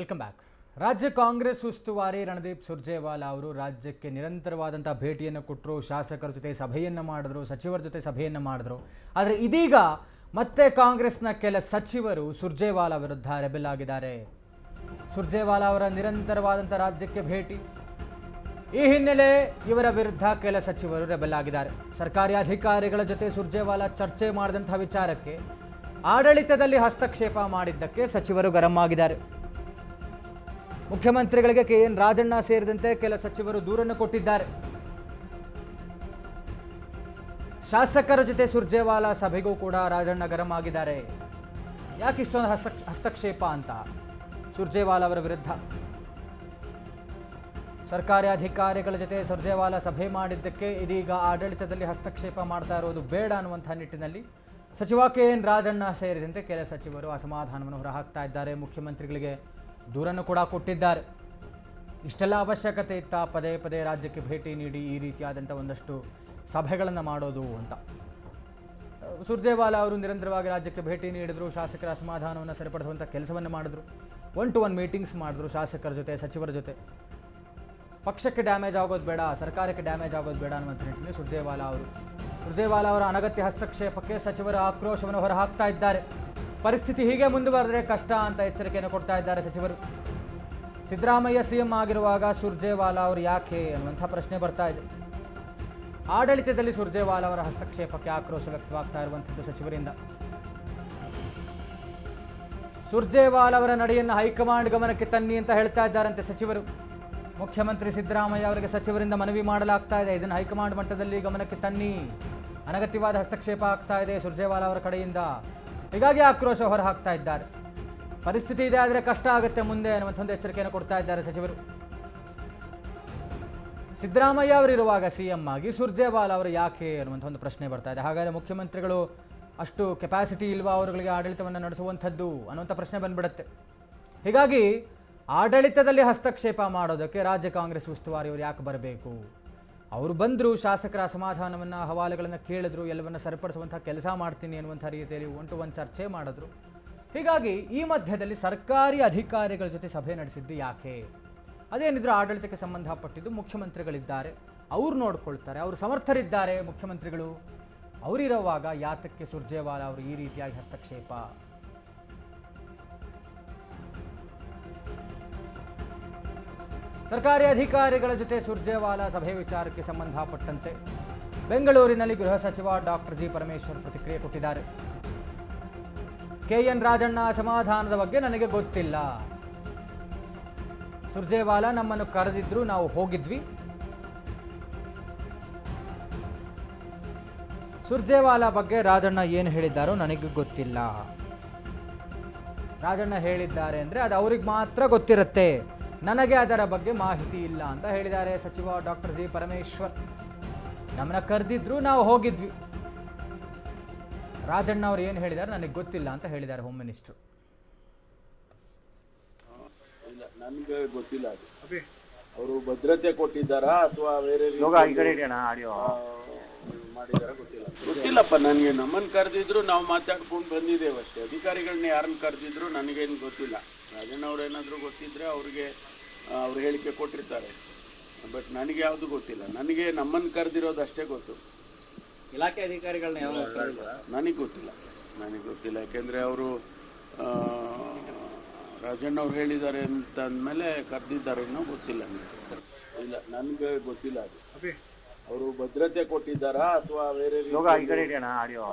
Welcome back ರಾಜ್ಯ ಕಾಂಗ್ರೆಸ್ ಉಸ್ತುವಾರಿ ರಣದೀಪ್ ಸುರ್ಜೇವಾಲಾ ಅವರು ರಾಜ್ಯಕ್ಕೆ ನಿರಂತರವಾದಂಥ ಭೇಟಿಯನ್ನು ಕೊಟ್ಟರು ಶಾಸಕರ ಜೊತೆ ಸಭೆಯನ್ನು ಮಾಡಿದ್ರು, ಸಚಿವರ ಜೊತೆ ಸಭೆಯನ್ನು ಮಾಡಿದ್ರು. ಆದರೆ ಇದೀಗ ಮತ್ತೆ ಕಾಂಗ್ರೆಸ್ನ ಕೆಲ ಸಚಿವರು ಸುರ್ಜೇವಾಲಾ ವಿರುದ್ಧ ರೆಬೆಲ್ ಆಗಿದ್ದಾರೆ. ಸುರ್ಜೇವಾಲಾ ಅವರ ನಿರಂತರವಾದಂಥ ರಾಜ್ಯಕ್ಕೆ ಭೇಟಿ. ಈ ಹಿನ್ನೆಲೆ ಇವರ ವಿರುದ್ಧ ಕೆಲ ಸಚಿವರು ರೆಬೆಲ್ ಆಗಿದ್ದಾರೆ. ಸರ್ಕಾರಿ ಅಧಿಕಾರಿಗಳ ಜೊತೆ ಸುರ್ಜೇವಾಲಾ ಚರ್ಚೆ ಮಾಡಿದಂಥ ವಿಚಾರಕ್ಕೆ ಆಡಳಿತದಲ್ಲಿ ಹಸ್ತಕ್ಷೇಪ ಮಾಡಿದ್ದಕ್ಕೆ ಸಚಿವರು ಗರಂ ಆಗಿದ್ದಾರೆ. ಮುಖ್ಯಮಂತ್ರಿಗಳಿಗೆ ಕೆ ಎನ್ ರಾಜಣ್ಣ ಸೇರಿದಂತೆ ಕೆಲ ಸಚಿವರು ದೂರನ್ನು ಕೊಟ್ಟಿದ್ದಾರೆ. ಶಾಸಕರ ಜೊತೆ ಸುರ್ಜೇವಾಲಾ ಸಭೆಗೂ ಕೂಡ ರಾಜಣ್ಣ ಗರಂ ಆಗಿದ್ದಾರೆ. ಯಾಕೆ ಇಷ್ಟೊಂದು ಹಸ್ತ ಹಸ್ತಕ್ಷೇಪ ಅಂತ ಸುರ್ಜೇವಾಲಾ ಅವರ ವಿರುದ್ಧ? ಸರ್ಕಾರಿ ಅಧಿಕಾರಿಗಳ ಜೊತೆ ಸುರ್ಜೇವಾಲಾ ಸಭೆ ಮಾಡಿದ್ದಕ್ಕೆ ಇದೀಗ ಆಡಳಿತದಲ್ಲಿ ಹಸ್ತಕ್ಷೇಪ ಮಾಡ್ತಾ ಇರೋದು ಬೇಡ ಅನ್ನುವಂಥ ನಿಟ್ಟಿನಲ್ಲಿ ಸಚಿವ ಕೆ ಎನ್ ರಾಜಣ್ಣ ಸೇರಿದಂತೆ ಕೆಲ ಸಚಿವರು ಅಸಮಾಧಾನವನ್ನು ಹೊರಹಾಕ್ತಾ ಇದ್ದಾರೆ. ಮುಖ್ಯಮಂತ್ರಿಗಳಿಗೆ ದೂರನ್ನು ಕೂಡ ಕೊಟ್ಟಿದ್ದಾರೆ. ಇಷ್ಟೆಲ್ಲ ಅವಶ್ಯಕತೆ ಇತ್ತ? ಪದೇ ಪದೇ ರಾಜ್ಯಕ್ಕೆ ಭೇಟಿ ನೀಡಿ ಈ ರೀತಿಯಾದಂಥ ಒಂದಷ್ಟು ಸಭೆಗಳನ್ನು ಮಾಡೋದು ಅಂತ. ಸುರ್ಜೇವಾಲಾ ಅವರು ನಿರಂತರವಾಗಿ ರಾಜ್ಯಕ್ಕೆ ಭೇಟಿ ನೀಡಿದರು, ಶಾಸಕರ ಅಸಮಾಧಾನವನ್ನು ಸರಿಪಡಿಸುವಂಥ ಕೆಲಸವನ್ನು ಮಾಡಿದ್ರು. ಒನ್ ಟು ಒನ್ ಮೀಟಿಂಗ್ಸ್ ಮಾಡಿದ್ರು ಶಾಸಕರ ಜೊತೆ, ಸಚಿವರ ಜೊತೆ. ಪಕ್ಷಕ್ಕೆ ಡ್ಯಾಮೇಜ್ ಆಗೋದು ಬೇಡ, ಸರ್ಕಾರಕ್ಕೆ ಡ್ಯಾಮೇಜ್ ಆಗೋದು ಬೇಡ ಅನ್ನುವಂಥ ನಿಟ್ಟಿನಲ್ಲಿ ಸುರ್ಜೇವಾಲಾ ಅವರು. ಸುರ್ಜೇವಾಲಾ ಅವರ ಅನಗತ್ಯ ಹಸ್ತಕ್ಷೇಪಕ್ಕೆ ಸಚಿವರ ಆಕ್ರೋಶವನ್ನು ಹೊರಹಾಕ್ತಾ ಇದ್ದಾರೆ. ಪರಿಸ್ಥಿತಿ ಹೀಗೆ ಮುಂದುವರೆದರೆ ಕಷ್ಟ ಅಂತ ಎಚ್ಚರಿಕೆಯನ್ನು ಕೊಡ್ತಾ ಇದ್ದಾರೆ ಸಚಿವರು. ಸಿದ್ದರಾಮಯ್ಯ ಸಿಎಂ ಆಗಿರುವಾಗ ಸುರ್ಜೇವಾಲಾ ಅವರು ಯಾಕೆ ಅನ್ನುವಂಥ ಪ್ರಶ್ನೆ ಬರ್ತಾ ಇದೆ. ಆಡಳಿತದಲ್ಲಿ ಸುರ್ಜೇವಾಲಾ ಅವರ ಹಸ್ತಕ್ಷೇಪಕ್ಕೆ ಆಕ್ರೋಶ ವ್ಯಕ್ತವಾಗ್ತಾ ಇರುವಂಥದ್ದು ಸಚಿವರಿಂದ. ಸುರ್ಜೇವಾಲಾ ಅವರ ನಡೆಯನ್ನು ಹೈಕಮಾಂಡ್ ಗಮನಕ್ಕೆ ತನ್ನಿ ಅಂತ ಹೇಳ್ತಾ ಇದ್ದಾರಂತೆ ಸಚಿವರು. ಮುಖ್ಯಮಂತ್ರಿ ಸಿದ್ದರಾಮಯ್ಯ ಅವರಿಗೆ ಸಚಿವರಿಂದ ಮನವಿ ಮಾಡಲಾಗ್ತಾ ಇದೆ. ಇದನ್ನು ಹೈಕಮಾಂಡ್ ಮಟ್ಟದಲ್ಲಿ ಗಮನಕ್ಕೆ ತನ್ನಿ. ಅನಗತ್ಯವಾದ ಹಸ್ತಕ್ಷೇಪ ಆಗ್ತಾ ಇದೆ ಸುರ್ಜೇವಾಲಾ ಅವರ ಕಡೆಯಿಂದ. ಹೀಗಾಗಿ ಆಕ್ರೋಶ ಹೊರ ಹಾಕ್ತಾ ಇದ್ದಾರೆ. ಪರಿಸ್ಥಿತಿ ಇದೆ ಆದರೆ ಕಷ್ಟ ಆಗುತ್ತೆ ಮುಂದೆ ಅನ್ನುವಂಥ ಒಂದು ಎಚ್ಚರಿಕೆಯನ್ನು ಕೊಡ್ತಾ ಇದ್ದಾರೆ ಸಚಿವರು. ಸಿದ್ದರಾಮಯ್ಯ ಅವರಿರುವಾಗ ಸಿ ಎಂ ಆಗಿ ಸುರ್ಜೇವಾಲ್ ಅವರು ಯಾಕೆ ಅನ್ನುವಂಥ ಒಂದು ಪ್ರಶ್ನೆ ಬರ್ತಾ ಇದೆ. ಹಾಗಾದರೆ ಮುಖ್ಯಮಂತ್ರಿಗಳು ಅಷ್ಟು ಕೆಪಾಸಿಟಿ ಇಲ್ವಾ ಅವರುಗಳಿಗೆ ಆಡಳಿತವನ್ನು ನಡೆಸುವಂಥದ್ದು ಅನ್ನುವಂಥ ಪ್ರಶ್ನೆ ಬಂದ್ಬಿಡುತ್ತೆ. ಹೀಗಾಗಿ ಆಡಳಿತದಲ್ಲಿ ಹಸ್ತಕ್ಷೇಪ ಮಾಡೋದಕ್ಕೆ ರಾಜ್ಯ ಕಾಂಗ್ರೆಸ್ ಉಸ್ತುವಾರಿ ಅವರು ಯಾಕೆ ಬರಬೇಕು? ಅವರು ಬಂದರು, ಶಾಸಕರ ಅಸಮಾಧಾನವನ್ನು, ಹವಾಲೆಗಳನ್ನು ಕೇಳಿದ್ರು, ಎಲ್ಲವನ್ನ ಸರಿಪಡಿಸುವಂಥ ಕೆಲಸ ಮಾಡ್ತೀನಿ ಅನ್ನುವಂಥ ರೀತಿಯಲ್ಲಿ ಒನ್ ಟು ಒನ್ ಚರ್ಚೆ ಮಾಡಿದ್ರು. ಹೀಗಾಗಿ ಈ ಮಧ್ಯದಲ್ಲಿ ಸರ್ಕಾರಿ ಅಧಿಕಾರಿಗಳ ಜೊತೆ ಸಭೆ ನಡೆಸಿದ್ದು ಯಾಕೆ? ಅದೇನಿದ್ರು ಆಡಳಿತಕ್ಕೆ ಸಂಬಂಧಪಟ್ಟಿದ್ದು ಮುಖ್ಯಮಂತ್ರಿಗಳಿದ್ದಾರೆ. ಅವ್ರು ನೋಡ್ಕೊಳ್ತಾರೆ, ಅವರು ಸಮರ್ಥರಿದ್ದಾರೆ ಮುಖ್ಯಮಂತ್ರಿಗಳು. ಅವರಿರುವಾಗ ಯಾತಕ್ಕೆ ಸುರ್ಜೇವಾಲ ಅವರು ಈ ರೀತಿಯಾಗಿ ಹಸ್ತಕ್ಷೇಪ? ಸರ್ಕಾರಿ ಅಧಿಕಾರಿಗಳ ಜೊತೆ ಸುರ್ಜೇವಾಲಾ ಸಭೆ ವಿಚಾರಕ್ಕೆ ಸಂಬಂಧಪಟ್ಟಂತೆ ಬೆಂಗಳೂರಿನಲ್ಲಿ ಗೃಹ ಸಚಿವ ಡಾಕ್ಟರ್ ಜಿ ಪರಮೇಶ್ವರ್ ಪ್ರತಿಕ್ರಿಯೆ ಕೊಟ್ಟಿದ್ದಾರೆ. ಕೆಎನ್ ರಾಜಣ್ಣ ಅಸಮಾಧಾನದ ಬಗ್ಗೆ ನನಗೆ ಗೊತ್ತಿಲ್ಲ. ಸುರ್ಜೇವಾಲಾ ನಮ್ಮನ್ನು ಕರೆದಿದ್ರು ನಾವು ಹೋಗಿದ್ವಿ. ಸುರ್ಜೇವಾಲಾ ಬಗ್ಗೆ ರಾಜಣ್ಣ ಏನು ಹೇಳಿದ್ದಾರೋ ನನಗೆ ಗೊತ್ತಿಲ್ಲ. ರಾಜಣ್ಣ ಹೇಳಿದ್ದಾರೆ ಅಂದರೆ ಅದು ಅವ್ರಿಗೆ ಮಾತ್ರ ಗೊತ್ತಿರುತ್ತೆ. ನನಗೆ ಅದರ ಬಗ್ಗೆ ಮಾಹಿತಿ ಇಲ್ಲ ಅಂತ ಹೇಳಿದ್ದಾರೆ ಸಚಿವ ಡಾಕ್ಟರ್ ಜಿ ಪರಮೇಶ್ವರ್. ನಮ್ಮನ್ನ ಕರೆದಿದ್ರು ನಾವು ಹೋಗಿದ್ವಿ. ರಾಜಣ್ಣ ಅವ್ರು ಏನು ಹೇಳಿದ್ದಾರೆ ನನಗೆ ಗೊತ್ತಿಲ್ಲ ಅಂತ ಹೇಳಿದ್ದಾರೆ ಹೋಮ್ ಮಿನಿಸ್ಟ್ರು ಇಲ್ಲ ನನ್ಗೆ ಗೊತ್ತಿಲ್ಲ ಅದು. ಅವರು ಭದ್ರತೆ ಕೊಟ್ಟಿದ್ದಾರಾ ಅಥವಾ ಬೇರೆ ಆಡಿಯೋ. ಮಾಡಿದಾರ ಗೊತ್ತಿಲ್ಲ. ಗೊತ್ತಿಲ್ಲಪ್ಪ ನನಗೆ ನಮ್ಮನ್ನ ಕರೆದಿದ್ರು ನಾವು ಮಾತಾಡ್ಕೊಂಡು ಬಂದಿದ್ದೇವೆ ಅಷ್ಟೇ. ಅಧಿಕಾರಿಗಳನ್ನ ಯಾರನ್ನ ಕರೆದಿದ್ರು ನನಗೇನು ಗೊತ್ತಿಲ್ಲ. ರಾಜಣ್ಣ ಅವ್ರು ಏನಾದರೂ ಗೊತ್ತಿದ್ರೆ ಅವ್ರಿಗೆ ಅವ್ರ ಹೇಳಿಕೆ ಕೊಟ್ಟಿರ್ತಾರೆ. ಬಟ್ ನನಗೆ ಯಾವುದು ಗೊತ್ತಿಲ್ಲ. ನನಗೆ ನಮ್ಮನ್ನ ಕರೆದಿರೋದು ಅಷ್ಟೇ ಗೊತ್ತು. ಇಲಾಖೆ ಅಧಿಕಾರಿಗಳನ್ನ ಯಾವ ನನಗೆ ಗೊತ್ತಿಲ್ಲ. ನನಗೆ ಗೊತ್ತಿಲ್ಲ. ಯಾಕೆಂದರೆ ಅವರು ರಾಜಣ್ಣ ಅವ್ರು ಹೇಳಿದ್ದಾರೆ ಅಂತ ಅಂದಮೇಲೆ ಕರೆದಿದ್ದಾರೆ ಅನ್ನೋ ಗೊತ್ತಿಲ್ಲ ನನಗೆ. ಇಲ್ಲ ನನಗೆ ಗೊತ್ತಿಲ್ಲ ಅದು. ಅವರು ಭದ್ರತೆ ಕೊಟ್ಟಿದ್ದಾರಾ ಅಥವಾ ಬೇರೆ ಆಡಿಯೋ.